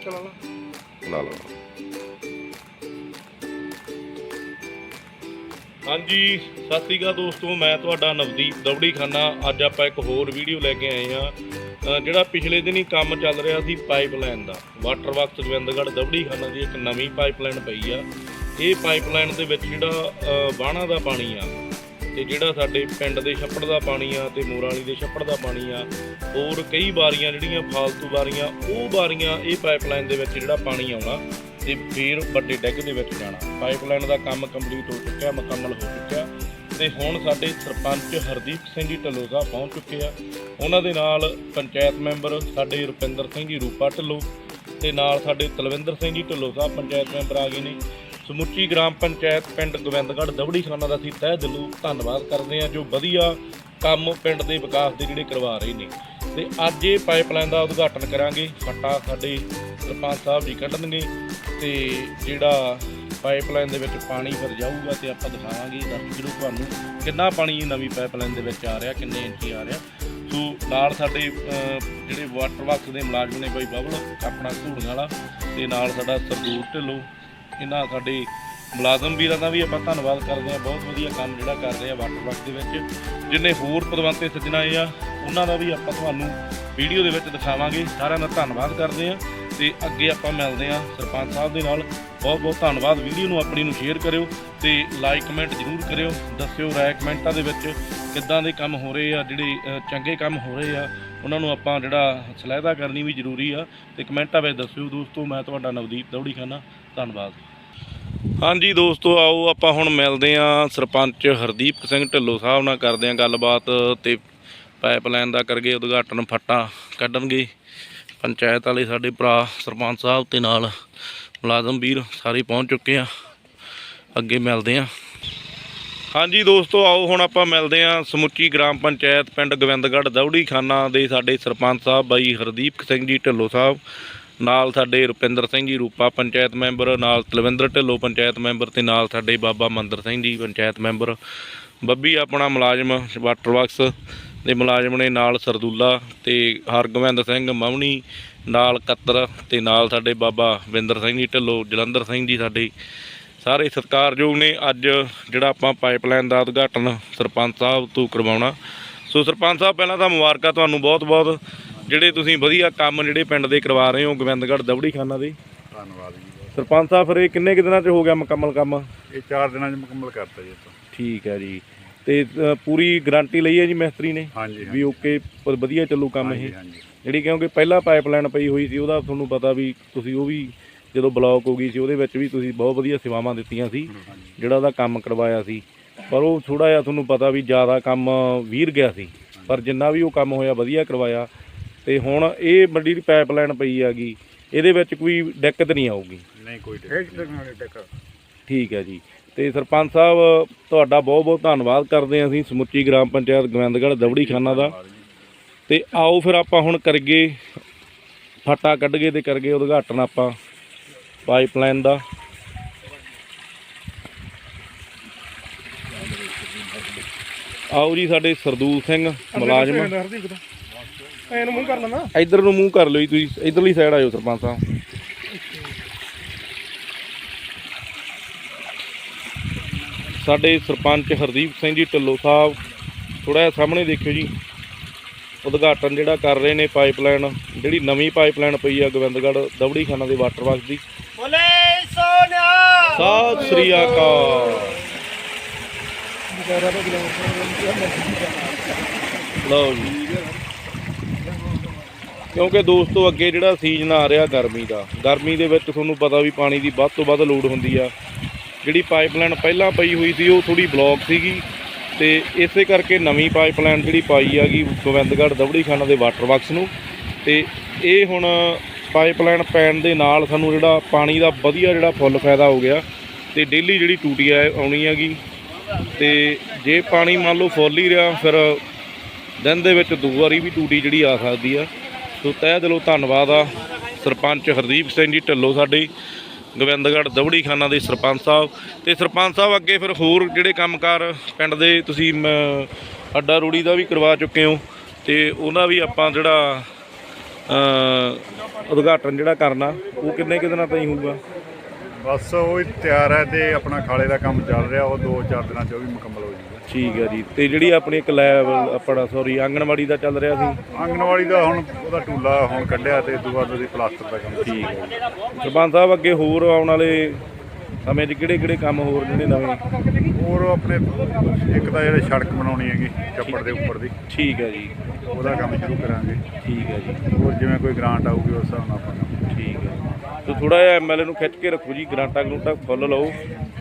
ਕਣਕ ਲਾ ਲਾ। ਲਾ ਹਾਂਜੀ ਸਤਿ ਸ੍ਰੀ ਅਕਾਲ ਦੋਸਤੋ ਮੈਂ ਤੁਹਾਡਾ ਨਵਦੀਪ ਦਵੜੀ ਖਾਨਾ ਅੱਜ ਆਪਾਂ ਇੱਕ ਹੋਰ ਵੀਡੀਓ ਲੈ ਕੇ ਆਏ ਆ ਜਿਹੜਾ ਪਿਛਲੇ ਦਿਨੀ ਕੰਮ ਚੱਲ ਰਿਹਾ ਸੀ ਪਾਈਪਲਾਈਨ ਦਾ। ਵਾਟਰ ਵਰਕਸ ਗੋਬਿੰਦਗੜ੍ਹ ਦਵੜੀ ਖਾਨਾ ਦੀ ਇੱਕ ਨਵੀਂ ਪਾਈਪਲਾਈਨ ਪਈ ਆ। ਇਹ ਪਾਈਪਲਾਈਨ ਦੇ ਵਿੱਚ ਜਿਹੜਾ ਬਾਣਾ ਦਾ ਪਾਣੀ ਆ ਤੇ ਜਿਹੜਾ ਸਾਡੇ ਪਿੰਡ ਦੇ ਛੱਪੜ ਦਾ ਪਾਣੀ ਆ ਤੇ ਮੋਰਾਲੀ ਦੇ ਛੱਪੜ ਦਾ ਪਾਣੀ ਆ, ਹੋਰ ਕਈ ਵਾਰੀਆਂ ਜਿਹੜੀਆਂ ਫਾਲਤੂ ਵਾਰੀਆਂ ਉਹ ਵਾਰੀਆਂ ਇਹ ਪਾਈਪਲਾਈਨ ਦੇ ਵਿੱਚ ਜਿਹੜਾ ਪਾਣੀ ਆਉਣਾ ਤੇ ਫਿਰ ਵੱਡੇ ਡੈਗ ਦੇ ਵਿੱਚ ਜਾਣਾ। ਪਾਈਪਲਾਈਨ ਦਾ ਕੰਮ ਕੰਪਲੀਟ ਹੋ ਚੁੱਕਿਆ, ਮੁਕੰਮਲ ਹੋ ਚੁੱਕਿਆ। ਤੇ ਹੁਣ ਸਾਡੇ ਸਰਪੰਚ ਹਰਦੀਪ ਸਿੰਘ ਜੀ ਢੱਲੋਂ ਸਾਹਿਬ ਪਹੁੰਚ ਚੁੱਕੇ ਆ। ਉਹਨਾਂ ਦੇ ਨਾਲ ਪੰਚਾਇਤ ਮੈਂਬਰ ਸਾਡੇ ਰੁਪਿੰਦਰ ਸਿੰਘ ਜੀ ਰੂਪਾ ਢੱਲੋਂ ਤੇ ਨਾਲ ਸਾਡੇ ਤਲਵਿੰਦਰ ਸਿੰਘ ਜੀ ਢੱਲੋਂ ਸਾਹਿਬ ਪੰਚਾਇਤ ਮੈਂਬਰ ਆ ਗਏ ਨੇ। ਸਮੁੱਚੀ ਗ੍ਰਾਮ ਪੰਚਾਇਤ ਪਿੰਡ ਗੋਬਿੰਦਗੜ੍ਹ ਦਵੜੀ ਖਾਨਾ ਦਾ ਅਸੀਂ ਤਹਿ ਦਿਲੋਂ ਧੰਨਵਾਦ ਕਰਦੇ ਹਾਂ, ਜੋ ਵਧੀਆ ਕੰਮ ਪਿੰਡ ਦੇ ਵਿਕਾਸ ਦੇ ਜਿਹੜੇ ਕਰਵਾ ਰਹੇ ਨੇ। ਤੇ ਅੱਜ ਇਹ ਪਾਈਪਲਾਈਨ ਦਾ ਉਦਘਾਟਨ ਕਰਾਂਗੇ। ਫੱਟਾ ਸਾਡੇ ਸਰਪੰਚ ਸਾਹਿਬ ਜੀ ਕੱਢਣਗੇ ਤੇ ਜਿਹੜਾ ਪਾਈਪਲਾਈਨ ਦੇ ਵਿੱਚ ਪਾਣੀ ਫਿਰ ਜਾਊਗਾ ਤੇ ਆਪਾਂ ਦਿਖਾਵਾਂਗੇ। ਦੱਸ ਵੀਰੋ ਤੁਹਾਨੂੰ ਕਿੰਨਾ ਪਾਣੀ ਨਵੀਂ ਪਾਈਪਲਾਈਨ ਦੇ ਵਿੱਚ ਆ ਰਿਹਾ, ਕਿੰਨੇ ਇੰਚੀ ਆ ਰਿਹਾ। ਸੋ ਨਾਲ ਸਾਡੇ ਜਿਹੜੇ ਵਾਟਰ ਵਰਕਸ ਦੇ ਮੁਲਾਜ਼ਮ ਨੇ ਬਾਈ ਬਬਲ, ਆਪਣਾ ਘੂੜੀਆਂ ਵਾਲਾ ਤੇ ਨਾਲ ਸਾਡਾ ਸਰਦੂਰ ਢਿੱਲੋਂ ਇਹਨਾਂ ਸਾਡੇ ਮੁਲਾਜ਼ਮ ਵੀਰਾਂ ਦਾ ਵੀ ਆਪਾਂ ਧੰਨਵਾਦ ਕਰਦੇ ਹਾਂ। ਬਹੁਤ ਵਧੀਆ ਕੰਮ ਜਿਹੜਾ ਕਰ ਰਹੇ ਆ ਵਾਟਰ ਵਰਕਸ ਦੇ ਵਿੱਚ। ਜਿੰਨੇ ਹੋਰ ਪਦਵੰਤੇ ਸੱਜਣਾ ਆ, ਉਹਨਾਂ ਦਾ ਵੀ ਆਪਾਂ ਤੁਹਾਨੂੰ ਵੀਡੀਓ ਦੇ ਵਿੱਚ ਦਿਖਾਵਾਂਗੇ। ਸਾਰਿਆਂ ਦਾ ਧੰਨਵਾਦ ਕਰਦੇ ਆ ਤੇ ਅੱਗੇ ਆਪਾਂ ਮਿਲਦੇ ਆ ਸਰਪੰਚ ਸਾਹਿਬ ਦੇ ਨਾਲ। ਬਹੁਤ ਬਹੁਤ ਧੰਨਵਾਦ। ਵੀਡੀਓ ਨੂੰ ਆਪਣੀ ਨੂੰ ਸ਼ੇਅਰ ਕਰਿਓ ਤੇ ਲਾਈਕ ਕਮੈਂਟ ਜ਼ਰੂਰ ਕਰਿਓ। ਦੱਸਿਓ ਰਾਏ ਕਮੈਂਟਾਂ ਦੇ ਵਿੱਚ ਕਿੱਦਾਂ ਦੇ ਕੰਮ ਹੋ ਰਹੇ ਆ, ਜਿਹੜੇ ਚੰਗੇ ਕੰਮ ਹੋ ਰਹੇ ਆ। ਉਹਨਾਂ ਨੂੰ ਆਪਾਂ ਜਿਹੜਾ ਸਲਾਹਦਾ ਕਰਨੀ ਵੀ ਜ਼ਰੂਰੀ ਆ ਤੇ ਕਮੈਂਟਾਂ ਵਿੱਚ ਦੱਸਿਓ। ਦੋਸਤੋ, ਮੈਂ ਤੁਹਾਡਾ ਨਵਦੀਪ ਦੌੜੀ ਖਾਨਾ ਧੰਨਵਾਦ। ਹਾਂਜੀ ਦੋਸਤੋ, ਆਓ ਆਪਾਂ ਹੁਣ ਮਿਲਦੇ ਆਂ ਸਰਪੰਚ ਹਰਦੀਪ ਸਿੰਘ ਢਿੱਲੋਂ ਸਾਹਿਬ ਨਾਲ ਕਰਦੇ ਆਂ ਗੱਲਬਾਤ ਤੇ ਪਾਈਪਲਾਈਨ ਦਾ ਕਰਗੇ ਉਦਘਾਟਨ ਫੱਟਾ ਕੱਢਣਗੇ। ਪੰਚਾਇਤ ਵਾਲੇ ਸਾਡੇ ਭਰਾ ਸਰਪੰਚ ਸਾਹਿਬ ਤੇ ਨਾਲ ਮੁਲਾਜ਼ਮ ਵੀਰ ਸਾਰੇ ਪਹੁੰਚ ਚੁੱਕੇ ਆ ਅੱਗੇ ਮਿਲਦੇ ਆਂ ਹਾਂਜੀ ਦੋਸਤੋ, ਆਓ ਹੁਣ ਆਪਾਂ ਮਿਲਦੇ ਆਂ ਸਮੁੱਚੀ ਗ੍ਰਾਮ ਪੰਚਾਇਤ ਪਿੰਡ ਗੋਬਿੰਦਗੜ੍ਹ ਦੌੜੀ ਖਾਨਾ ਦੇ ਸਾਡੇ ਸਰਪੰਚ ਸਾਹਿਬ ਬਾਈ ਹਰਦੀਪ ਸਿੰਘ ਜੀ ਢਿੱਲੋਂ ਸਾਹਿਬ। ਨਾਲ ਸਾਡੇ ਰੁਪਿੰਦਰ ਸਿੰਘ ਜੀ ਰੂਪਾ ਪੰਚਾਇਤ ਮੈਂਬਰ, ਨਾਲ ਤਲਵਿੰਦਰ ਢਿੱਲੋਂ ਪੰਚਾਇਤ ਮੈਂਬਰ ਤੇ ਨਾਲ ਸਾਡੇ ਬਾਬਾ ਮੰਦਰ ਸਿੰਘ ਜੀ ਪੰਚਾਇਤ ਮੈਂਬਰ। ਬੱਬੀ ਆਪਣਾ ਮੁਲਾਜ਼ਮ, ਵਾਟਰ ਵਰਕਸ ਦੇ ਮੁਲਾਜ਼ਮ ਨੇ ਨਾਲ ਸਰਦੂਲਾ ਤੇ ਹਰਗੋਬਿੰਦ ਸਿੰਘ ਮਵਣੀ, ਨਾਲ ਕੱਤਰ ਤੇ ਨਾਲ ਸਾਡੇ ਬਾਬਾ ਵਿੰਦਰ ਸਿੰਘ ਜੀ ਢਿੱਲੋਂ, ਜਲੰਧਰ ਸਿੰਘ ਜੀ ਸਾਡੇ। ਸਾਰੇ ਸਤਿਕਾਰਯੋਗ ਨੇ ਅੱਜ ਜਿਹੜਾ ਆਪਾਂ ਪਾਈਪਲਾਈਨ ਦਾ ਉਦਘਾਟਨ ਸਰਪੰਚ ਸਾਹਿਬ ਤੋਂ ਕਰਵਾਉਣਾ। ਸੋ ਸਰਪੰਚ ਸਾਹਿਬ, ਪਹਿਲਾਂ ਤਾਂ ਮੁਬਾਰਕਾਂ ਤੁਹਾਨੂੰ ਬਹੁਤ-ਬਹੁਤ। ਜਿਹੜੇ ਤੁਸੀਂ ਵਧੀਆ ਕੰਮ ਜਿਹੜੇ ਪਿੰਡ ਦੇ ਕਰਵਾ ਰਹੇ ਹੋ ਗੋਬਿੰਦਗੜ੍ਹ ਦਵੜੀ ਖਾਨਾ ਦੇ? ਧੰਨਵਾਦ ਜੀ ਸਰਪੰਚ ਸਾਹਿਬ ਫਿਰ ਇਹ ਕਿੰਨੇ ਕੁ ਦਿਨਾਂ 'ਚ ਹੋ ਗਿਆ ਮੁਕੰਮਲ ਕੰਮ? ਇਹ 4 ਦਿਨਾਂ 'ਚ ਮੁਕੰਮਲ ਕਰਤਾ ਜੀ ਠੀਕ ਹੈ ਜੀ। ਤੇ ਅ, ਪੂਰੀ ਗਾਰੰਟੀ ਲਈ ਹੈ ਜੀ ਮਿਸਤਰੀ ਨੇ? ਹਾਂਜੀ ਵੀ ਓਕੇ ਵਧੀਆ ਚੱਲੂ ਕੰਮ ਇਹ? ਹਾਂਜੀ ਹਾਂਜੀ। ਜਿਹੜੀ ਕਿਉਂਕਿ ਪਹਿਲਾਂ ਪਾਈਪਲਾਈਨ ਪਈ ਹੋਈ ਸੀ ਉਹਦਾ ਤੁਹਾਨੂੰ ਪਤਾ ਵੀ ਤੁਸੀਂ ਉਹ ਵੀ ਜਦੋਂ ਬਲੌਕ ਹੋ ਗਈ ਸੀ ਉਹਦੇ ਵਿੱਚ ਵੀ ਤੁਸੀਂ ਬਹੁਤ ਵਧੀਆ ਸੇਵਾਵਾਂ ਦਿੱਤੀਆਂ ਸੀ ਜਿਹੜਾ ਉਹਦਾ ਕੰਮ ਕਰਵਾਇਆ ਸੀ। ਪਰ ਉਹ ਥੋੜਾ ਜਿਹਾ ਤੁਹਾਨੂੰ ਪਤਾ ਵੀ ਜ਼ਿਆਦਾ ਕੰਮ ਵੀਰ ਗਿਆ ਸੀ ਪਰ ਜਿੰਨਾ ਵੀ ਉਹ ਕੰਮ ਹੋਇਆ ਵਧੀਆ ਕਰਵਾਇਆ। ਤੇ ਹੁਣ ਇਹ ਵੱਡੀ ਦੀ ਪਾਈਪਲਾਈਨ ਪਈ ਹੈਗੀ ਇਹਦੇ ਵਿੱਚ ਕੋਈ ਦਿੱਕਤ ਨਹੀਂ ਆਊਗੀ। ਨਹੀਂ ਕੋਈ ਦਿੱਕਤ ਠੀਕ ਹੈ ਜੀ। ਤੇ ਸਰਪੰਚ ਸਾਹਿਬ ਤੁਹਾਡਾ ਬਹੁਤ ਬਹੁਤ ਧੰਨਵਾਦ ਕਰਦੇ ਹਾਂ ਅਸੀਂ ਸਮੁੱਚੀ ਗ੍ਰਾਮ ਪੰਚਾਇਤ ਗੋਬਿੰਦਗੜ੍ਹ ਦਵੜੀ ਖਾਨਾ ਦਾ। ਤੇ ਆਓ ਫਿਰ ਆਪਾਂ ਹੁਣ ਕਰਗੇ ਫੱਟਾ ਕੱਢ ਕੇ ਤੇ ਕਰਗੇ ਉਦਘਾਟਨ ਆਪਾਂ ਪਾਈਪਲਾਈਨ ਦਾ। ਆਓ ਜੀ ਸਾਡੇ ਸਰਦੂਲ ਸਿੰਘ ਮੁਲਾਜ਼ਮ। ਇਹਨੂੰ ਮੂੰਹ ਕਰ ਲੈਣਾ ਇੱਧਰ ਨੂੰ ਮੂੰਹ ਕਰ ਲਿਓ ਜੀ ਤੁਸੀਂ ਇੱਧਰਲੀ ਸਾਈਡ ਆਇਓ ਸਰਪੰਚ ਸਾਹਿਬ। ਸਾਡੇ ਸਰਪੰਚ ਹਰਦੀਪ ਸਿੰਘ ਜੀ ਢਿੱਲੋਂ ਸਾਹਿਬ ਥੋੜਾ ਜਿਹਾ ਸਾਹਮਣੇ ਦੇਖਿਓ ਜੀ। ਉਦਘਾਟਨ ਜਿਹੜਾ ਕਰ ਰਹੇ ਨੇ ਪਾਈਪਲਾਈਨ ਜਿਹੜੀ ਨਵੀਂ ਪਾਈਪਲਾਈਨ ਪਈ ਆ ਗੋਬਿੰਦਗੜ੍ਹ ਦਵੜੀ ਖਾਨਾ ਦੇ ਵਾਟਰ ਵਰਕਸ ਦੀ। ਬੋਲੇ ਸੋਨਿਆ ਸਤਿ ਸ੍ਰੀ ਅਕਾਲ। ਲਓ ਜੀ। ਕਿਉਂਕਿ ਦੋਸਤੋ, ਅੱਗੇ ਜਿਹੜਾ ਸੀਜ਼ਨ ਆ ਰਿਹਾ ਗਰਮੀ ਦਾ, ਗਰਮੀ ਦੇ ਵਿੱਚ ਤੁਹਾਨੂੰ ਪਤਾ ਵੀ ਪਾਣੀ ਦੀ ਵੱਧ ਤੋਂ ਵੱਧ ਲੋੜ ਹੁੰਦੀ ਆ। ਜਿਹੜੀ ਪਾਈਪਲਾਈਨ ਪਹਿਲਾਂ ਪਈ ਹੋਈ ਸੀ, ਉਹ ਥੋੜੀ ਬਲੌਕ ਸੀਗੀ ਤੇ ਇਸੇ ਕਰਕੇ ਨਵੀਂ ਪਾਈਪਲਾਈਨ ਜਿਹੜੀ ਪਾਈ ਹੈਗੀ ਗੋਬਿੰਦਗੜ੍ਹ ਦਵੜੀ ਖਾਨਾ ਦੇ ਵਾਟਰ ਵਰਕਸ ਨੂੰ। ਤੇ ਇਹ ਹੁਣ ਪਾਈਪਲਾਈਨ ਪੈਣ ਦੇ ਨਾਲ ਸਾਨੂੰ ਜਿਹੜਾ ਪਾਣੀ ਦਾ ਵਧੀਆ ਜਿਹੜਾ ਫੁੱਲ ਫਾਇਦਾ ਹੋ ਗਿਆ ਤੇ ਡੇਲੀ ਜਿਹੜੀ ਟੂਟੀ ਆ ਆਉਣੀ ਹੈਗੀ। ਤੇ ਜੇ ਪਾਣੀ ਮੰਨ ਲਓ ਫੁੱਲ ਹੀ ਰਿਹਾ, ਫਿਰ ਦਿਨ ਦੇ ਵਿੱਚ ਦੋ ਵਾਰੀ ਵੀ ਟੂਟੀ ਜਿਹੜੀ ਆ ਸਕਦੀ ਆ। ਸੋ ਤਹਿ ਦਿਲੋਂ ਧੰਨਵਾਦ ਆ ਸਰਪੰਚ ਹਰਦੀਪ ਸਿੰਘ ਜੀ ਢਿੱਲੋਂ ਸਾਡੇ ਗੋਬਿੰਦਗੜ੍ਹ ਦਵੜੀ ਖਾਨਾ ਦੇ ਸਰਪੰਚ ਸਾਹਿਬ। ਤੇ ਸਰਪੰਚ ਸਾਹਿਬ ਅੱਗੇ ਫਿਰ ਹੋਰ ਜਿਹੜੇ ਕੰਮਕਾਰ ਪਿੰਡ ਦੇ ਤੁਸੀਂ ਮ, ਅੱਡਾ ਰੂੜੀ ਦਾ ਵੀ ਕਰਵਾ ਚੁੱਕੇ ਹੋ ਤੇ ਉਹਨਾਂ ਵੀ ਆਪਾਂ ਜਿਹੜਾ ਉਦਘਾਟਨ ਜਿਹੜਾ ਕਰਨਾ ਉਹ ਕਿੰਨੇ ਕੁ ਦਿਨਾਂ ਤਾਈਂ ਹੋਊਗਾ? ਬਸ ਉਹ ਤਿਆਰ ਹੈ ਤੇ ਆਪਣਾ ਖਾਲੇ ਦਾ ਕੰਮ ਚੱਲ ਰਿਹਾ ਉਹ 2-4 ਦਿਨਾਂ ਚ ਉਹ ਵੀ ਮੁਕੰਮਲ ਠੀਕ ਹੈ ਜੀ। ਤੇ ਜਿਹੜੀ ਆਪਣੀ ਇੱਕ ਲੈਬ ਆਪਣਾ ਸੌਰੀ ਆਂਗਣਵਾੜੀ ਦਾ ਚੱਲ ਰਿਹਾ ਸੀ? ਆਂਗਣਵਾੜੀ ਦਾ ਹੁਣ ਉਹਦਾ ਟੂਲਾ ਹੁਣ ਕੱਢਿਆ ਤੇ ਦੂਆ ਉਹਦੀ ਪਲਾਸਟਰ ਦਾ ਕੰਮ ਠੀਕ ਹੈ ਜੀ। ਸਰਪੰਚ ਸਾਹਿਬ ਅੱਗੇ ਹੋਰ ਆਉਣ ਵਾਲੇ ਸਮੇਂ 'ਚ ਕਿਹੜੇ ਕਿਹੜੇ ਕੰਮ ਹੋਰ ਜਿਹੜੇ ਨਵੇਂ? ਹੋਰ ਆਪਣੇ ਇੱਕ ਤਾਂ ਜਿਹੜੇ ਸੜਕ ਬਣਾਉਣੀ ਹੈਗੀ ਛੱਪੜ ਦੇ ਉੱਪਰ ਦੀ। ਠੀਕ ਹੈ ਜੀ। ਉਹਦਾ ਕੰਮ ਸ਼ੁਰੂ ਕਰਾਂਗੇ। ਠੀਕ ਹੈ ਜੀ। ਹੋਰ ਜਿਵੇਂ ਕੋਈ ਗ੍ਰਾਂਟ ਆਊਗੀ ਉਸ ਹਿਸਾਬ ਨਾਲ ਆਪਾਂ ਕੰਮ ਠੀਕ ਹੈ ਸੋ ਥੋੜਾ ਜਿਹਾ ਐਮਐਲਏ ਨੂੰ ਖਿੱਚ ਕੇ ਰੱਖੋ ਜੀ ਗਰਾਂਟਾ ਗਰੂੰਟਾ ਫੁੱਲ ਲਓ।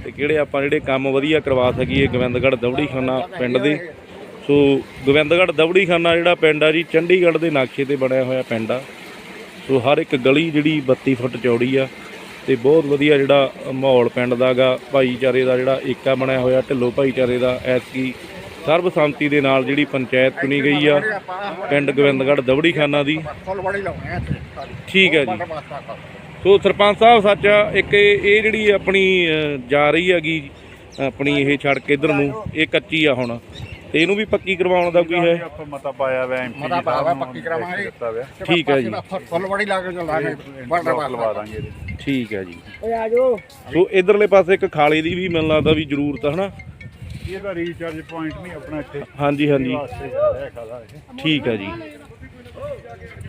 ਤੇ ਕਿਹੜੇ ਆਪਾਂ ਜਿਹੜੇ ਕੰਮ ਵਧੀਆ ਕਰਵਾ ਸਕੀਏ ਗੋਬਿੰਦਗੜ੍ਹ ਦਵੜੀ ਖਾਨਾ ਪਿੰਡ ਦੇ। ਸੋ ਗੋਬਿੰਦਗੜ੍ਹ ਦਵੜੀ ਖਾਨਾ ਜਿਹੜਾ ਪਿੰਡ ਆ ਜੀ ਚੰਡੀਗੜ੍ਹ ਦੇ ਨਕਸ਼ੇ ਤੇ ਬਣਿਆ ਹੋਇਆ ਪਿੰਡ ਆ। ਸੋ ਹਰ ਇੱਕ ਗਲੀ ਜਿਹੜੀ 32 ਫੁੱਟ ਚੌੜੀ ਆ ਤੇ ਬਹੁਤ ਵਧੀਆ ਜਿਹੜਾ ਮਾਹੌਲ ਪਿੰਡ ਦਾਗਾ ਭਾਈਚਾਰੇ ਦਾ ਜਿਹੜਾ ਏਕਾ ਬਣਿਆ ਹੋਇਆ ਢਿੱਲੋ ਭਾਈਚਾਰੇ ਦਾ ਐਤਕੀ ਸਰਬਸੰਮਤੀ ਦੇ ਨਾਲ ਜਿਹੜੀ ਪੰਚਾਇਤ ਚੁਣੀ ਗਈ ਆ ਪਿੰਡ ਗੋਬਿੰਦਗੜ੍ਹ ਦਵੜੀ ਖਾਨਾ ਦੀ ਠੀਕ ਹੈ ਜੀ। ਸੋ ਸਰਪੰਚ ਸਾਹਿਬ ਸੱਚ ਇੱਕ ਇਹ ਜਿਹੜੀ ਆਪਣੀ ਜਾ ਰਹੀ ਹੈਗੀ ਆਪਣੀ ਇਹ ਸੜਕ ਇਧਰ ਨੂੰ ਇਹ ਕੱਚੀ ਆ ਹੁਣ। ਤੇ ਇਹਨੂੰ ਵੀ ਪੱਕੀ ਕਰਵਾਉਣ ਦਾ ਕੋਈ ਹੈ? ਆਪਾਂ ਮਤਾ ਪਾਇਆ ਹੋਇਆ ਐਮਪੀ ਮਤਾ ਪਾਇਆ ਹੋਇਆ, ਪੱਕੀ ਕਰਾਵਾਂਗੇ। ਦਿੱਤਾ ਹੋਇਆ ਠੀਕ ਹੈ ਜੀ। ਫੁੱਲ ਬੜੀ ਲਾ ਕੇ ਚੱਲਾਂਗੇ ਇੰਟਰਲੋਕ ਲਵਾ ਦਾਂਗੇ ਇਹਦੇ ਠੀਕ ਹੈ ਜੀ। ਓਏ ਆ ਜਾਓ। ਸੋ ਇਧਰਲੇ ਪਾਸੇ ਇੱਕ ਖਾਲੇ ਦੀ ਵੀ ਮੈਨੂੰ ਲੱਗਦਾ ਵੀ ਜ਼ਰੂਰਤ ਹੈ ਹਨਾ? ਇਹਦਾ ਰੀਚਾਰਜ ਪੁਆਇੰਟ ਨਹੀਂ ਆਪਣਾ ਇੱਥੇ। ਹਾਂਜੀ ਹਾਂਜੀ। ਵਾਸਤੇ ਜਾ ਰਿਹਾ ਖਾਲਾ ਇਹ। ਠੀਕ ਹੈ ਜੀ।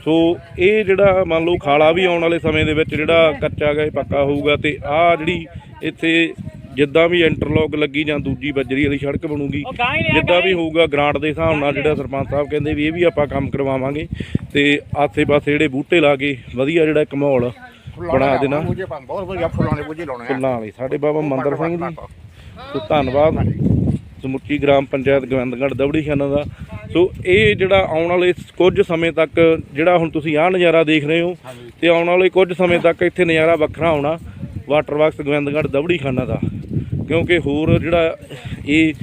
ਸੋ ਇਹ ਜਿਹੜਾ ਮੰਨ ਲਓ ਖਾਲਾ ਵੀ ਆਉਣ ਵਾਲੇ ਸਮੇਂ ਦੇ ਵਿੱਚ ਜਿਹੜਾ ਕੱਚਾ ਗਾ ਇਹ ਪੱਕਾ ਹੋਊਗਾ ਤੇ ਆਹ ਜਿਹੜੀ ਇੱਥੇ ਜਿੱਦਾਂ ਵੀ ਇੰਟਰਲੋਕ ਲੱਗੀ ਜਾਂ ਦੂਜੀ ਬੱਜਰੀ ਵਾਲੀ ਸੜਕ ਬਣੂਗੀ ਜਿੱਦਾਂ ਵੀ ਹੋਊਗਾ ਗ੍ਰਾਂਟ ਦੇ ਹਿਸਾਬ ਨਾਲ ਜਿਹੜਾ ਸਰਪੰਚ ਸਾਹਿਬ ਕਹਿੰਦੇ ਵੀ ਇਹ ਵੀ ਆਪਾਂ ਕੰਮ ਕਰਵਾਵਾਂਗੇ ਤੇ ਆਸੇ-ਪਾਸੇ ਜਿਹੜੇ ਬੂਟੇ ਲਾ ਕੇ ਵਧੀਆ ਜਿਹੜਾ ਇੱਕ ਮਾਹੌਲ ਬਣਾ ਦੇਣਾ। ਬਹੁਤ ਵਧੀਆ ਫੁੱਲਾਂ ਦੇ ਬੂਝੇ ਲਾਉਣੇ ਆ। ਫੁੱਲਾਂ ਵਾਲੇ। ਸਾਡੇ ਬਾਬਾ ਮੰਦਰ ਸਿੰਘ ਜੀ। ਸੋ ਧੰਨਵਾਦ। ਸਮੁੱਚੀ ਗ੍ਰਾਮ ਪੰਚਾਇਤ ਗੋਬਿੰਦਗੜ੍ਹ ਦਵੜੀ ਖਾਨਾ ਦਾ। ਸੋ ਇਹ ਜਿਹੜਾ ਆਉਣ ਵਾਲੇ ਕੁਝ ਸਮੇਂ ਤੱਕ ਜਿਹੜਾ ਹੁਣ ਤੁਸੀਂ ਆਹ ਨਜ਼ਾਰਾ ਦੇਖ ਰਹੇ ਹੋ ਤੇ ਆਉਣ ਵਾਲੇ ਕੁਝ ਸਮੇਂ ਤੱਕ ਇੱਥੇ ਨਜ਼ਾਰਾ ਵੱਖਰਾ ਆਉਣਾ ਵਾਟਰ ਵਰਕਸ ਗੋਬਿੰਦਗੜ੍ਹ ਦਵੜੀ ਖਾਨਾ ਦਾ। ਕਿਉਂਕਿ ਹੋਰ ਜਿਹੜਾ ਇਹ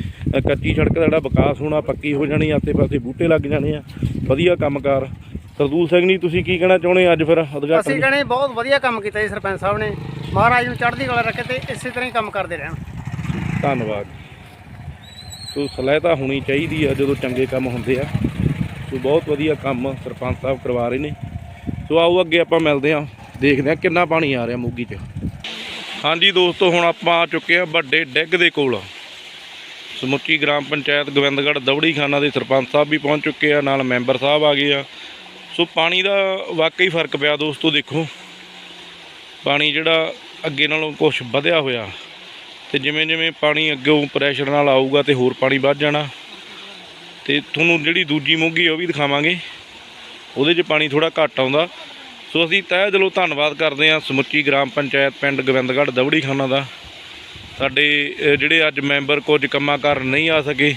ਕੱਚੀ ਸੜਕ ਦਾ ਜਿਹੜਾ ਵਿਕਾਸ ਹੋਣਾ ਪੱਕੀ ਹੋ ਜਾਣੀ ਆਸੇ ਪਾਸੇ ਬੂਟੇ ਲੱਗ ਜਾਣੇ ਆ ਵਧੀਆ ਕੰਮਕਾਰ। ਸਰਦੂਲ ਸਿੰਘ ਜੀ ਤੁਸੀਂ ਕੀ ਕਹਿਣਾ ਚਾਹੁੰਦੇ ਅੱਜ ਫਿਰ ਅਸੀਂ ਉਦਘਾਟਨ ਕਹਿੰਦੇ ਬਹੁਤ ਵਧੀਆ ਕੰਮ ਕੀਤਾ ਜੀ ਸਰਪੰਚ ਸਾਹਿਬ ਨੇ। ਮਹਾਰਾਜ ਨੂੰ ਚੜ੍ਹਦੀ ਕਲਾ ਰੱਖੇ ਤੇ ਇਸੇ ਤਰ੍ਹਾਂ ਹੀ ਕੰਮ ਕਰਦੇ ਰਹਿਣ। ਧੰਨਵਾਦ। ਸੋ ਸਲਾਹਤਾ ਹੋਣੀ ਚਾਹੀਦੀ ਆ ਜਦੋਂ ਚੰਗੇ ਕੰਮ ਹੁੰਦੇ ਆ। ਸੋ ਬਹੁਤ ਵਧੀਆ ਕੰਮ ਸਰਪੰਚ ਸਾਹਿਬ ਕਰਵਾ ਰਹੇ ਨੇ। ਸੋ ਆਓ ਅੱਗੇ ਆਪਾਂ ਮਿਲਦੇ ਆ ਦੇਖਦੇ ਆ ਕਿੰਨਾ ਪਾਣੀ ਆ ਰਿਹਾ ਮੋਗੀ 'ਚ। ਹਾਂਜੀ ਦੋਸਤੋ, ਹੁਣ ਆਪਾਂ ਆ ਚੁੱਕੇ ਆ ਵੱਡੇ ਡਿੱਗ ਦੇ ਕੋਲ। ਸਮੁੱਚੀ ਗ੍ਰਾਮ ਪੰਚਾਇਤ ਗੋਬਿੰਦਗੜ੍ਹ ਦੌੜੀ ਖਾਨਾ ਦੇ ਸਰਪੰਚ ਸਾਹਿਬ ਵੀ ਪਹੁੰਚ ਚੁੱਕੇ ਆ, ਨਾਲ ਮੈਂਬਰ ਸਾਹਿਬ ਆ ਗਏ ਆ। ਸੋ ਪਾਣੀ ਦਾ ਵਾਕਈ ਫ਼ਰਕ ਪਿਆ ਦੋਸਤੋ, ਦੇਖੋ। ਪਾਣੀ ਜਿਹੜਾ ਅੱਗੇ ਨਾਲੋਂ ਕੁਝ ਵਧਿਆ ਹੋਇਆ। ਤੇ ਜਿਵੇਂ ਜਿਵੇਂ ਪਾਣੀ ਅੱਗੋਂ ਪ੍ਰੈਸ਼ਰ ਨਾਲ ਆਊਗਾ ਤੇ ਹੋਰ ਪਾਣੀ ਵੱਧ ਜਾਣਾ। ਤੇ ਤੁਹਾਨੂੰ ਜਿਹੜੀ ਦੂਜੀ ਮੋਗੀ ਉਹ ਵੀ ਦਿਖਾਵਾਂਗੇ। ਉਹਦੇ 'ਚ ਪਾਣੀ ਥੋੜਾ ਘੱਟ ਆਉਂਦਾ। ਸੋ ਅਸੀਂ ਤਹਿ ਦਿਲੋਂ ਧੰਨਵਾਦ ਕਰਦੇ ਹਾਂ ਸਮੁੱਚੀ ਗ੍ਰਾਮ ਪੰਚਾਇਤ ਪਿੰਡ ਗੋਬਿੰਦਗੜ੍ਹ ਦਵੜੀ ਖਾਨਾ ਦਾ। ਸਾਡੇ ਜਿਹੜੇ ਅੱਜ ਮੈਂਬਰ ਕੁਝ ਕੰਮਾਂ ਕਰ ਨਹੀਂ ਆ ਸਕੇ,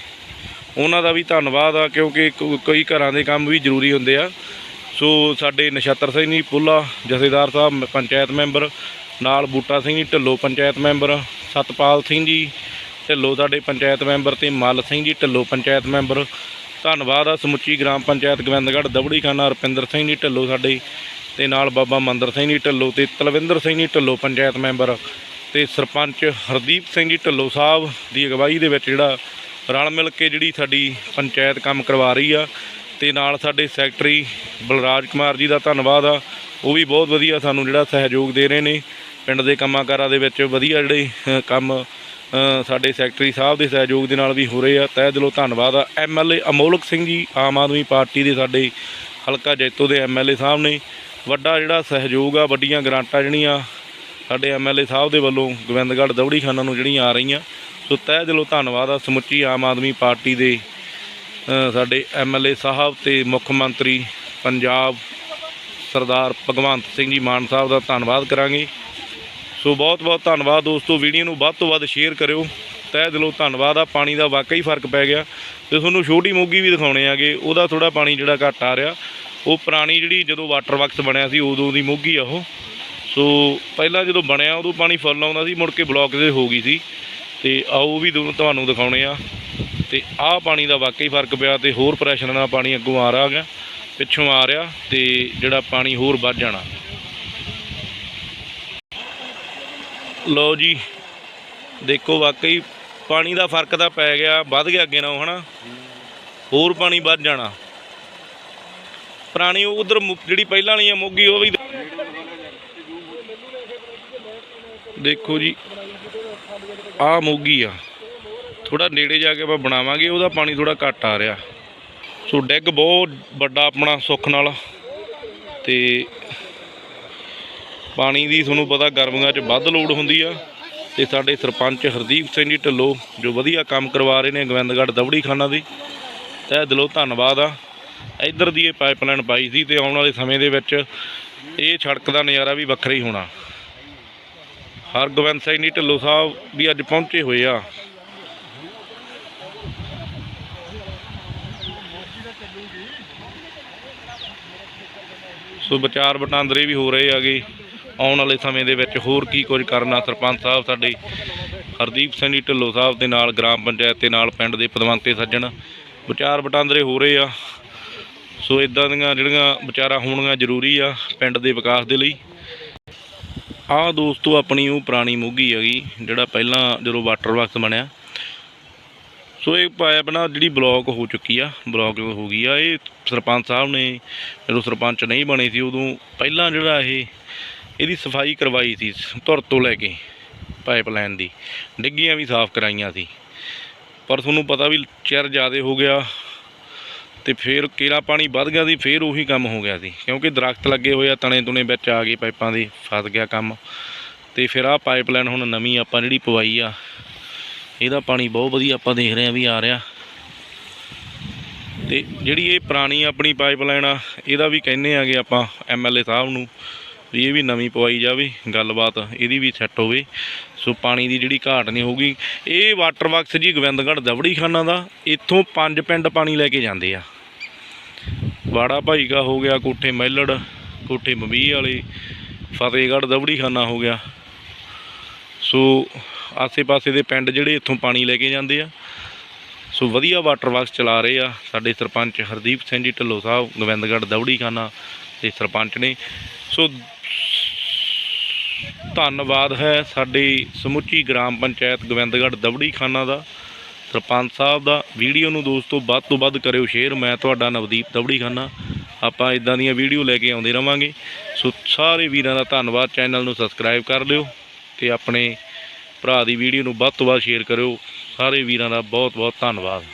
ਉਹਨਾਂ ਦਾ ਵੀ ਧੰਨਵਾਦ ਆ ਕਿਉਂਕਿ ਕਈ ਘਰਾਂ ਦੇ ਕੰਮ ਵੀ ਜ਼ਰੂਰੀ ਹੁੰਦੇ ਆ। ਸੋ ਸਾਡੇ ਨਛੱਤਰ ਸਿੰਘ ਜੀ ਪੁੱਲਾ, ਜਥੇਦਾਰ ਸਾਹਿਬ, ਪੰਚਾਇਤ ਮੈਂਬਰ ਨਾਲ ਬੂਟਾ ਸਿੰਘ ਜੀ, ਢਿੱਲੋਂ ਪੰਚਾਇਤ ਮੈਂਬਰ ਸਤਪਾਲ ਸਿੰਘ ਜੀ, ਢਿੱਲੋਂ ਸਾਡੇ ਪੰਚਾਇਤ ਮੈਂਬਰ ਤੇ ਮੱਲ ਸਿੰਘ ਜੀ, ਢਿੱਲੋਂ ਪੰਚਾਇਤ ਮੈਂਬਰ। ਧੰਨਵਾਦ ਆ ਸਮੁੱਚੀ ਗ੍ਰਾਮ ਪੰਚਾਇਤ ਗੋਬਿੰਦਗੜ੍ਹ ਦਬੜੀ ਖਾਨਾ ਰੁਪਿੰਦਰ ਸਿੰਘ ਜੀ, ਢਿੱਲੋਂ ਸਾਡੇ ਤੇ ਨਾਲ ਬਾਬਾ ਮੰਦਰ ਸਿੰਘ ਜੀ, ਢਿੱਲੋਂ ਤੇ ਤਲਵਿੰਦਰ ਸਿੰਘ ਜੀ, ਢਿੱਲੋਂ ਪੰਚਾਇਤ ਮੈਂਬਰ। ਤੇ ਸਰਪੰਚ ਹਰਦੀਪ ਸਿੰਘ ਜੀ, ਢਿੱਲੋਂ ਸਾਹਿਬ ਦੀ ਅਗਵਾਈ ਦੇ ਵਿੱਚ ਜਿਹੜਾ ਰਲ ਮਿਲ ਕੇ ਜਿਹੜੀ ਸਾਡੀ ਪੰਚਾਇਤ ਕੰਮ ਕਰਵਾ ਰਹੀ ਆ, ਤੇ ਨਾਲ ਸਾਡੇ ਸੈਕਟਰੀ ਬਲਰਾਜ ਕੁਮਾਰ ਜੀ ਦਾ ਧੰਨਵਾਦ ਆ। ਉਹ ਵੀ ਬਹੁਤ ਵਧੀਆ ਸਾਨੂੰ ਜਿਹੜਾ ਸਹਿਯੋਗ ਦੇ ਰਹੇ ਨੇ। ਪਿੰਡ ਦੇ ਕੰਮਾਂ ਕਾਰਾਂ ਦੇ ਵਿੱਚ ਵਧੀਆ ਜਿਹੜੇ ਕੰਮ ਸਾਡੇ ਸੈਕਟਰੀ ਸਾਹਿਬ ਦੇ ਸਹਿਯੋਗ ਦੇ ਨਾਲ ਵੀ ਹੋ ਰਹੇ ਆ। ਤਹਿ ਦਿਲੋਂ ਧੰਨਵਾਦ ਆ। ਐਮਐਲਏ ਅਮੋਲਕ ਸਿੰਘ ਜੀ ਆਮ ਆਦਮੀ ਪਾਰਟੀ ਦੇ ਸਾਡੇ ਹਲਕਾ ਜੈਤੋ ਦੇ ਐਮਐਲਏ ਸਾਹਿਬ ਨੇ। ਵੱਡਾ ਜਿਹੜਾ ਸਹਿਯੋਗ ਆ ਵੱਡੀਆਂ ਗ੍ਰਾਂਟਾਂ ਜਿਹੜੀਆਂ ਸਾਡੇ ਐਮਐਲਏ ਸਾਹਿਬ ਦੇ ਵੱਲੋਂ ਗੋਬਿੰਦਗੜ੍ਹ ਦੌੜੀ ਖਾਨਾ ਨੂੰ ਜਿਹੜੀਆਂ ਆ ਰਹੀਆਂ। ਸੋ ਤਹਿ ਦਿਲੋਂ ਧੰਨਵਾਦ ਆ। ਸਮੁੱਚੀ ਆਮ ਆਦਮੀ ਪਾਰਟੀ ਦੇ ਅ, ਸਾਡੇ ਐਮਐਲਏ ਸਾਹਿਬ ਤੇ ਮੁੱਖ ਮੰਤਰੀ ਪੰਜਾਬ ਸਰਦਾਰ ਭਗਵੰਤ ਸਿੰਘ ਜੀ ਮਾਨ ਸਾਹਿਬ ਦਾ ਧੰਨਵਾਦ ਕਰਾਂਗੇ। ਸੋ ਬਹੁਤ ਬਹੁਤ ਧੰਨਵਾਦ ਦੋਸਤੋ, ਵੀਡੀਓ ਨੂੰ ਵੱਧ ਤੋਂ ਵੱਧ ਸ਼ੇਅਰ ਕਰਿਓ। ਤਹਿ ਦਿਲੋਂ ਧੰਨਵਾਦ, ਆ ਪਾਣੀ ਦਾ ਵਾਕਈ ਫ਼ਰਕ ਪੈ ਗਿਆ। ਤੇ ਤੁਹਾਨੂੰ ਛੋਟੀ ਮੋਗੀ ਵੀ ਦਿਖਾਉਣੇ ਆਗੇ, ਉਹਦਾ ਥੋੜਾ ਪਾਣੀ ਜਿਹੜਾ ਘੱਟ ਆ ਰਿਹਾ। ਉਹ ਪੁਰਾਣੀ ਜਿਹੜੀ ਜਦੋਂ ਵਾਟਰ ਵਰਕਸ ਬਣਿਆ ਸੀ, ਉਦੋਂ ਦੀ ਮੋਗੀ ਆ ਉਹ। ਸੋ ਪਹਿਲਾਂ ਜਦੋਂ ਬਣਿਆ, ਉਦੋਂ ਪਾਣੀ ਫੁੱਲ ਆਉਂਦਾ ਸੀ, ਮੁੜ ਕੇ ਬਲੌਕ ਦੇ ਹੋ ਗਈ ਸੀ। ਤੇ ਆਓ ਵੀ ਦੋ- ਤੁਹਾਨੂੰ ਦਿਖਾਉਣੇ ਆ। ਤੇ ਆਹ ਪਾਣੀ ਦਾ ਵਾਕਈ ਫ਼ਰਕ ਪਿਆ ਤੇ ਹੋਰ ਪ੍ਰੈਸ਼ਰ ਨਾਲ ਪਾਣੀ ਅੱਗੋਂ ਆ ਰਿਹਾ ਹੈਗਾ, ਪਿੱਛੋਂ ਆ ਰਿਹਾ ਤੇ ਜਿਹੜਾ ਪਾਣੀ ਹੋਰ ਵੱਧ ਜਾਣਾ। ਲਓ ਜੀ, ਦੇਖੋ ਵਾਕਈ ਪਾਣੀ ਦਾ ਫ਼ਰਕ ਤਾਂ ਪੈ ਗਿਆ, ਵੱਧ ਗਿਆ ਅੱਗੇ ਨਾਲੋਂ ਹਨਾ। ਹੋਰ ਪਾਣੀ ਵੱਧ ਜਾਣਾ। ਪੁਰਾਣੀ ਉਧਰ ਜਿਹੜੀ ਪਹਿਲਾਂ ਵਾਲੀ ਆ ਮੋਗੀ, ਉਹ ਵੀ ਦੇਖੋ ਜੀ, ਆ ਮੋਗੀ ਆ। ਥੋੜਾ ਨੇੜੇ ਜਾ ਕੇ ਆਪਾਂ ਬਣਾਵਾਂਗੇ, ਉਹਦਾ ਪਾਣੀ ਥੋੜਾ ਘੱਟ ਆ ਰਿਹਾ। ਸੋ ਡੈਗ ਬਹੁਤ ਵੱਡਾ ਆਪਣਾ ਸੁੱਖ ਨਾਲ। ਤੇ ਪਾਣੀ ਦੀ ਤੁਹਾਨੂੰ ਪਤਾ ਗਰਮੀਆਂ 'ਚ ਵੱਧ ਲੋੜ ਹੁੰਦੀ ਆ। ਤੇ ਸਾਡੇ ਸਰਪੰਚ ਹਰਦੀਪ ਸਿੰਘ ਜੀ ਢਿੱਲੋਂ, ਜੋ ਵਧੀਆ ਕੰਮ ਕਰਵਾ ਰਹੇ ਨੇ ਗੋਬਿੰਦਗੜ੍ਹ ਦਵੜੀ ਖਾਨਾ ਦੀ, ਤਹਿ ਦਿਲੋਂ ਧੰਨਵਾਦ ਆ। ਇੱਧਰ ਦੀ ਇਹ ਪਾਈਪਲਾਈਨ ਪਾਈ ਸੀ ਤੇ ਆਉਣ ਵਾਲੇ ਸਮੇਂ ਦੇ ਵਿੱਚ ਇਹ ਸੜਕ ਦਾ ਨਜ਼ਾਰਾ ਵੀ ਵੱਖਰਾ ਹੀ ਹੋਣਾ। ਹਰਗੋਬਿੰਦ ਸਿੰਘ ਜੀ ਢਿੱਲੋਂ ਸਾਹਿਬ ਵੀ ਅੱਜ ਪਹੁੰਚੇ ਹੋਏ ਆ। ਸੋ ਵਿਚਾਰ ਵਟਾਂਦਰੇ ਵੀ ਹੋ ਰਹੇ ਆਗੇ ਆਉਣ ਵਾਲੇ ਸਮੇਂ ਦੇ ਵਿੱਚ ਹੋਰ ਕੀ ਕੁਝ ਕਰਨਾ? ਸਰਪੰਚ ਸਾਹਿਬ, ਸਾਡੇ ਹਰਦੀਪ ਸਿੰਘ ਜੀ ਢਿੱਲੋਂ ਸਾਹਿਬ ਦੇ ਨਾਲ, ਗ੍ਰਾਮ ਪੰਚਾਇਤ ਦੇ ਨਾਲ, ਪਿੰਡ ਦੇ ਪਦਵੰਤੇ ਸੱਜਣ। ਵਿਚਾਰ ਵਟਾਂਦਰੇ ਹੋ ਰਹੇ ਆ। ਸੋ ਇਦਾਂ ਦੀਆਂ ਜਿਹੜੀਆਂ ਵਿਚਾਰਾਂ ਹੋਣੀਆਂ ਜ਼ਰੂਰੀ ਆ ਪਿੰਡ ਦੇ ਵਿਕਾਸ ਦੇ ਲਈ। ਆਹ ਦੋਸਤੋ, ਆਪਣੀ ਉਹ ਪੁਰਾਣੀ ਮੋਗੀ ਹੈਗੀ, ਜਿਹੜਾ ਪਹਿਲਾਂ ਜਦੋਂ ਵਾਟਰ ਵਰਕਸ ਬਣਿਆ। ਸੋ ਇਹ ਪਾਇਪ ਨਾ ਜਿਹੜੀ ਬਲੌਕ ਹੋ ਚੁੱਕੀ ਆ, ਬਲੌਕ ਹੋ ਗਈ ਆ, ਇਹ ਸਰਪੰਚ ਸਾਹਿਬ ਨੇ, ਜਦੋਂ ਸਰਪੰਚ ਨਹੀਂ ਬਣੇ ਸੀ, ਉਦੋਂ ਪਹਿਲਾਂ ਜਿਹੜਾ ਇਹ ਇਹਦੀ ਸਫ਼ਾਈ ਕਰਵਾਈ ਸੀ, ਧੁਰ ਤੋਂ ਲੈ ਕੇ ਪਾਈਪਲਾਈਨ ਦੀ। ਡਿੱਗੀਆਂ ਵੀ ਸਾਫ਼ ਕਰਾਈਆਂ ਸੀ। ਪਰ ਤੁਹਾਨੂੰ ਪਤਾ ਵੀ ਚਿਰ ਜ਼ਿਆਦੇ ਹੋ ਗਿਆ ਤੇ ਫਿਰ ਕੇਰਾ ਪਾਣੀ ਵੱਧ ਗਿਆ ਸੀ, ਫਿਰ ਉਹੀ ਕੰਮ ਹੋ ਗਿਆ ਸੀ। ਕਿਉਂਕਿ ਦਰਖਤ ਲੱਗੇ ਹੋਏ ਆ ਤਣੇ ਤੁਣੇ ਵਿੱਚ ਆ ਗਏ ਪਾਈਪਾਂ ਦੇ, ਫਸ ਗਿਆ ਕੰਮ। ਤੇ ਫਿਰ ਆਹ ਪਾਈਪਲਾਈਨ ਹੁਣ ਨਵੀਂ ਆਪਾਂ ਜਿਹੜੀ ਪਵਾਈ ਆ, ਇਹਦਾ ਪਾਣੀ ਬਹੁਤ ਵਧੀਆ ਆਪਾਂ ਦੇਖ ਰਹੇ ਆ ਵੀ ਆ ਰਿਹਾ। ਤੇ ਜਿਹੜੀ ਇਹ ਪੁਰਾਣੀ ਆਪਣੀ ਪਾਈਪਲਾਈਨ ਆ, ਇਹਦਾ ਵੀ ਕਹਿੰਨੇ ਆਗੇ ਆਪਾਂ ਐਮਐਲਏ ਸਾਹਿਬ ਨੂੰ। ਵੀ ਇਹ ਵੀ ਨਵੀਂ ਪਵਾਈ ਜਾਵੇ, ਗੱਲਬਾਤ ਇਹਦੀ ਵੀ ਸੈੱਟ ਹੋਵੇ। ਸੋ ਪਾਣੀ ਦੀ ਜਿਹੜੀ ਘਾਟ ਨਹੀਂ ਹੋਊਗੀ, ਇਹ ਵਾਟਰ ਵਰਕਸ ਜੀ ਗੋਬਿੰਦਗੜ੍ਹ ਦਵੜੀ ਖਾਨਾ ਦਾ, ਇੱਥੋਂ ਪੰਜ ਪਿੰਡ ਪਾਣੀ ਲੈ ਕੇ ਜਾਂਦੇ ਆ। ਵਾੜਾ ਭਾਈਕਾ ਹੋ ਗਿਆ, ਕੋਠੇ ਮਹਿਲੜ ਕੋਠੇ ਮਬੀਹ ਵਾਲੇ, ਫਤਿਹਗੜ੍ਹ ਦਵੜੀ ਖਾਨਾ ਹੋ ਗਿਆ। ਸੋ ਆਸੇ-ਪਾਸੇ ਦੇ ਪਿੰਡ ਜਿਹੜੇ ਇੱਥੋਂ ਪਾਣੀ ਲੈ ਕੇ ਜਾਂਦੇ ਆ। ਸੋ ਵਧੀਆ ਵਾਟਰ ਵਰਕਸ ਚਲਾ ਰਹੇ ਆ ਸਾਡੇ ਸਰਪੰਚ ਹਰਦੀਪ ਸਿੰਘ ਜੀ ਢਿੱਲੋਂ ਸਾਹਿਬ, ਗੋਬਿੰਦਗੜ੍ਹ ਦਵੜੀ ਖਾਨਾ ਦੇ ਸਰਪੰਚ ਨੇ। ਸੋ ਧੰਨਵਾਦ ਹੈ ਸਾਡੀ ਸਮੁੱਚੀ ਗ੍ਰਾਮ ਪੰਚਾਇਤ ਗੋਬਿੰਦਗੜ੍ਹ ਦਵੜੀ ਖਾਨਾ ਦਾ, ਸਰਪੰਚ ਸਾਹਿਬ ਦਾ। ਵੀਡੀਓ ਨੂੰ ਦੋਸਤੋ ਵੱਧ ਤੋਂ ਵੱਧ ਕਰਿਓ ਸ਼ੇਅਰ। ਮੈਂ ਤੁਹਾਡਾ ਨਵਦੀਪ ਦਵੜੀ ਖਾਨਾ ਆਪਾਂ ਇਦਾਂ ਦੀਆਂ ਵੀਡੀਓ ਲੈ ਕੇ ਆਉਂਦੇ ਰਵਾਂਗੇ। ਸੋ ਸਾਰੇ ਵੀਰਾਂ ਦਾ ਧੰਨਵਾਦ। ਚੈਨਲ ਨੂੰ ਸਬਸਕ੍ਰਾਈਬ ਕਰ ਲਿਓ ਤੇ ਆਪਣੇ ਭਰਾ ਦੀ ਵੀਡੀਓ ਨੂੰ ਵੱਧ ਤੋਂ ਵੱਧ ਸ਼ੇਅਰ ਕਰਿਓ। ਸਾਰੇ ਵੀਰਾਂ ਦਾ ਬਹੁਤ ਬਹੁਤ ਧੰਨਵਾਦ।